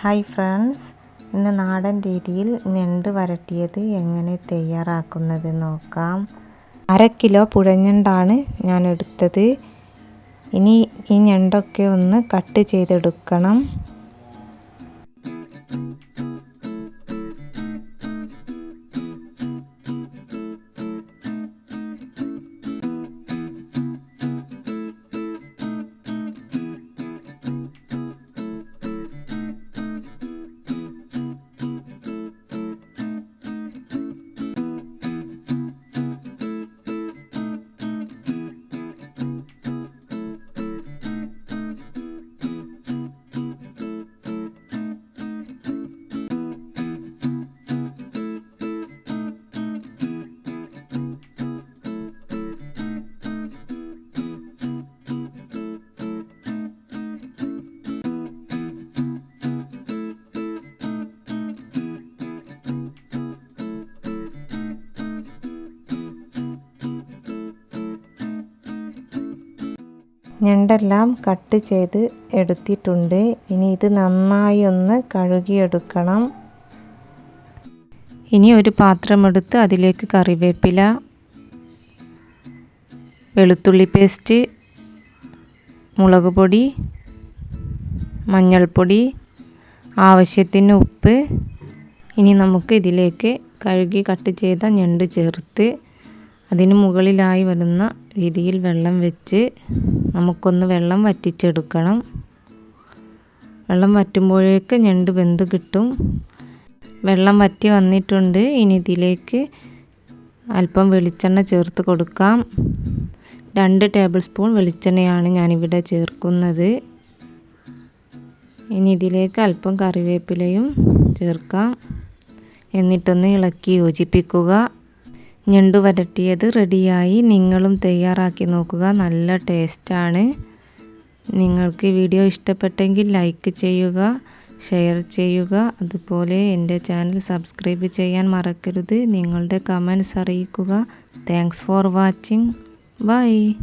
Hi friends. ഇന്ന് നാടൻ രീതിയിൽ ഞണ്ട് വരട്ടിയത് എങ്ങനെ തയ്യാറാക്കുന്നത് നോക്കാം. അര കിലോ പുഴഞ്ഞണ്ടാണ് ഞാൻ എടുത്തത്. ഇനി ഈ ഞണ്ടൊക്കെ ഒന്ന് കട്ട് ചെയ്തെടുക്കണം. ഞണ്ടെല്ലാം കട്ട് ചെയ്ത് എടുത്തിട്ടുണ്ട്. ഇനി ഇത് നന്നായി ഒന്ന് കഴുകിയെടുക്കണം. ഇനി ഒരു പാത്രമെടുത്ത് അതിലേക്ക് കറിവേപ്പില വെളുത്തുള്ളി പേസ്റ്റ് മുളക് പൊടി മഞ്ഞൾപ്പൊടി ആവശ്യത്തിന് ഉപ്പ്. ഇനി നമുക്ക് ഇതിലേക്ക് കഴുകി കട്ട് ചെയ്ത ഞണ്ട് ചേർത്ത് അതിന് മുകളിലായി വരുന്ന രീതിയിൽ വെള്ളം വെച്ച് നമുക്കൊന്ന് വെള്ളം വറ്റിച്ചെടുക്കണം. വെള്ളം വറ്റുമ്പോഴേക്ക് ഞണ്ട് വെന്ത് കിട്ടും. വെള്ളം വറ്റി വന്നിട്ടുണ്ട്. ഇനി ഇതിലേക്ക് അല്പം വെളിച്ചെണ്ണ ചേർത്ത് കൊടുക്കാം. രണ്ട് ടേബിൾ സ്പൂൺ വെളിച്ചെണ്ണയാണ് ഞാനിവിടെ ചേർക്കുന്നത്. ഇനി ഇതിലേക്ക് അല്പം കറിവേപ്പിലയും ചേർക്കാം. എന്നിട്ടൊന്ന് ഇളക്കി യോജിപ്പിക്കുക. ഞണ്ട് വരട്ടിയത് റെഡിയായി. നിങ്ങളും തയ്യാറാക്കി നോക്കുക. നല്ല ടേസ്റ്റാണ്. നിങ്ങൾക്ക് വീഡിയോ ഇഷ്ടപ്പെട്ടെങ്കിൽ ലൈക്ക് ചെയ്യുക ഷെയർ ചെയ്യുക. അതുപോലെ എന്റെ ചാനൽ സബ്സ്ക്രൈബ് ചെയ്യാൻ മറക്കരുത്. നിങ്ങളുടെ കമൻസ് അറിയിക്കുക. Thanks for watching. ബൈ.